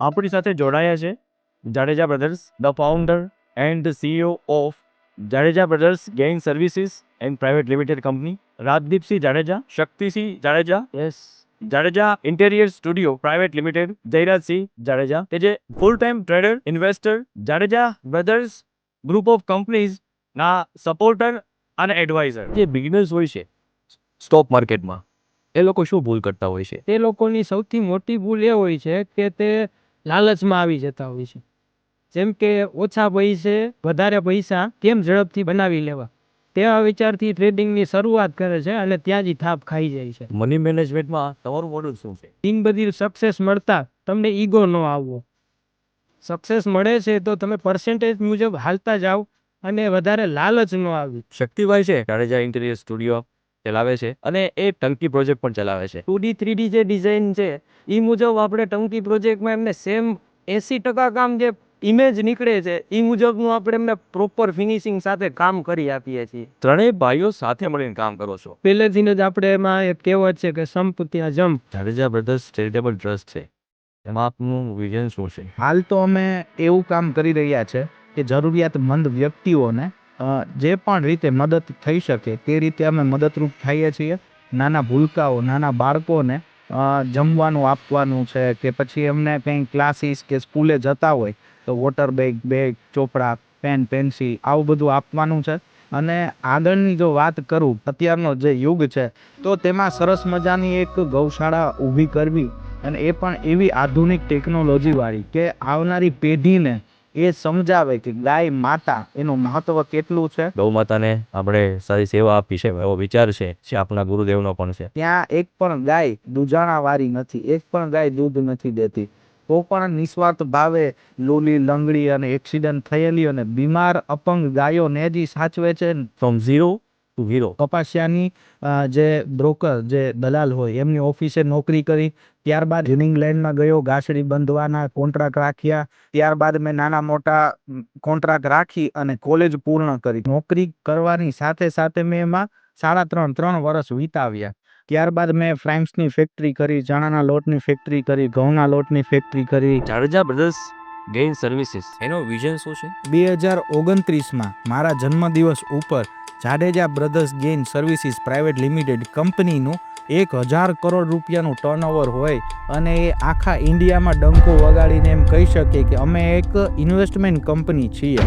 આપણી સાથે જોડાયા છે Jadeja brothers the founder and CEO of Jadeja brothers gaming services and private limited company Rajdeepsinh Jadeja Shaktisinh Jadeja yes. Jadeja interior studio private limited Jayrajsinh Jadeja કે જે full time trader investor Jadeja brothers group of companies ના supporter અને advisor. જે business હોય છે stock માર્કેટમાં એ લોકો શું ભૂલ કરતા હોય છે? તે લોકોની સૌથી મોટી ભૂલ એ હોય છે કે તે લાલચમાં આવી જતા હોય છે. જેમ કે ઓછા પૈસે વધારે પૈસા કેમ ઝડપથી બનાવી લેવા? તેવા વિચારથી ટ્રેડિંગની શરૂઆત કરે છે અને ત્યાં જ થાપ ખાઈ જાય છે. મની મેનેજમેન્ટમાં તમારું મોડલ શું છે? દિન બધી સક્સેસ મળતા તમને ઈગો ન આવવો. સક્સેસ મળે છે તો તમે પર્સન્ટેજ મુજબ હાલતા જાઓ અને વધારે લાલચ ન આવી. શક્તિભાઈ છે. જાડેજા ઇન્ટિરિયર સ્ટુડિયો ચલાવે છે અને એ ટંકી પ્રોજેક્ટ પણ ચલાવે છે. ટુ ડી થ્રી ડી જે ડિઝાઇન છે એ મુજબ આપણે ટંકી પ્રોજેક્ટમાં એમને સેમ એસી ટકા કામ જે ઇમેજ નીકળે છે એ મુજબનું આપણે એમને પ્રોપર ફિનિશિંગ સાથે કામ કરી આપીએ છીએ. ત્રણેય ભાઈઓ સાથે મળીને કામ કરો છો. પહેલેથી જ આપણે એમાં એક કહેવત છે કે સંપ ત્યાં જમ્પ જાડેજા બ્રધર્સ ચેરિટેબલ ટ્રસ્ટ છે. એમાં આપનું વિઝન શું છે? હાલ તો અમે એવું કામ કરી રહ્યા છે કે જરૂરિયાતમંદ વ્યક્તિઓને જે પણ રીતે મદદ થઈ શકે તે રીતે અમે મદદરૂપ થઈએ છીએ. નાના ભૂલકાઓ, નાના બાળકોને જમવાનું આપવાનું છે કે પછી એમને કંઈ ક્લાસીસ કે સ્કૂલે જતા હોય તો વોટર બેગ બેગ ચોપડા પેન પેન્સિલ આવું બધું આપવાનું છે. અને આગળની જો વાત કરું, અત્યારનો જે યુગ છે, તો તેમાં સરસ મજાની એક ગૌશાળા ઊભી કરવી અને એ પણ એવી આધુનિક ટેકનોલોજીવાળી કે આવનારી પેઢીને એ સમજાવે કે ગાય માતા એનું મહત્વ કેટલું છે? ગૌ માતાને આપણે સારી સેવા આપી છે એવો વિચાર છે જે આપણા ગુરુદેવનો પણ છે. ત્યાં એક પણ ગાય દુજાણા વાળી નથી એક પણ ગાય દૂધ નથી દેતી. તો પણ નિસ્વાર્થ ભાવે લોલી લંગડી અને એક્સિડન્ટ થયેલી અને બીમાર અપંગ ગાયોને જ સાચવે છે? From zero hero. કપાસિયાની જે બ્રોકર જે દલાલ હોય એમની ઓફિસે નોકરી કરી ત્યારબાદ ઇંગ્લેન્ડમાં ગયો ગાસડી બંધવાના કોન્ટ્રાક્ટ રાખ્યા ત્યારબાદ મેં નાના મોટા કોન્ટ્રાક્ટ રાખી અને કોલેજ પૂર્ણ કરી. નોકરી કરવાની સાથે સાથે મેં એમાં સાડા ત્રણ ત્રણ વર્ષ વિતાવ્યા. ત્યારબાદ મેં ફ્રાઇમ્સની ફેક્ટરી કરી ચણાના લોટની ફેક્ટરી કરી ઘઉંના લોટની ફેક્ટરી કરી. Jadeja brothers gain services. એનો વિઝન શું છે? બે હજાર ઓગણત્રીસમાં મારા જન્મદિવસ ઉપર Jadeja brothers gain services private limited કંપનીનું એક હજાર કરોડ રૂપિયાનું ટર્નઓવર હોય અને એ આખા ઇન્ડિયામાં ડંકો વગાડીને એમ કહી શકીએ કે અમે એક ઇન્વેસ્ટમેન્ટ કંપની છીએ.